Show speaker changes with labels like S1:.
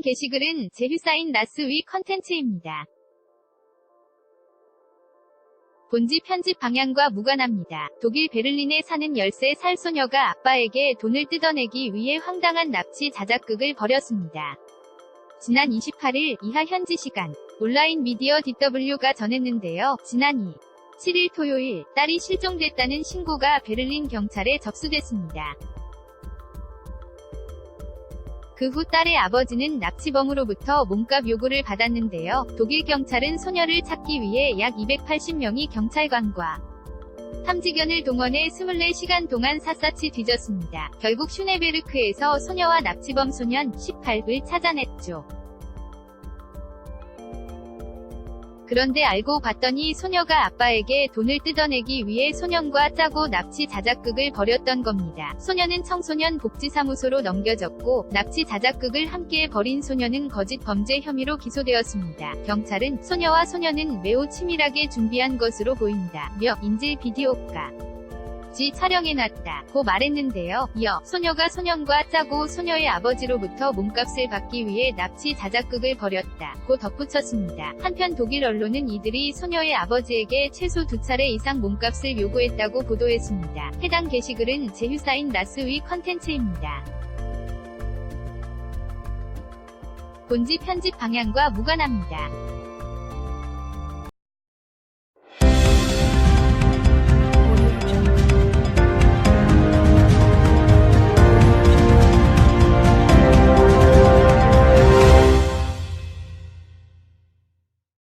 S1: 게시글은 제휴사인 라스위 컨텐츠입니다. 본지 편집 방향과 무관합니다. 독일 베를린에 사는 13살 소녀가 아빠에게 돈을 뜯어내기 위해 황당한 납치 자작극을 벌였습니다. 지난 28일 이하 현지 시간 온라인 미디어 DW가 전했는데요. 지난 2. 7일 토요일 딸이 실종됐다는 신고가 베를린 경찰에 접수됐습니다. 그 후 딸의 아버지는 납치범으로부터 몸값 요구를 받았는데요. 독일 경찰은 소녀를 찾기 위해 약 280명이 경찰관과 탐지견을 동원해 24시간 동안 샅샅이 뒤졌습니다. 결국 슈네베르크에서 소녀와 납치범 소년 18을 찾아냈죠. 그런데 알고 봤더니 소녀가 아빠에게 돈을 뜯어내기 위해 소년과 짜고 납치 자작극을 벌였던 겁니다. 소녀는 청소년 복지사무소로 넘겨졌고 납치 자작극을 함께 벌인 소녀는 거짓 범죄 혐의로 기소되었습니다. 경찰은 소녀와 소녀는 매우 치밀하게 준비한 것으로 보인다. 며 인질 비디오가 지 촬영해놨다. 고 말했는데요. 이어 소녀가 소년과 짜고 소녀의 아버지로부터 몸값을 받기 위해 납치 자작극을 벌였다. 고 덧붙였습니다. 한편 독일 언론은 이들이 소녀의 아버지에게 최소 두 차례 이상 몸값을 요구했다고 보도했습니다. 해당 게시글은 제휴사인 라스위 컨텐츠입니다. 본지 편집 방향과 무관합니다.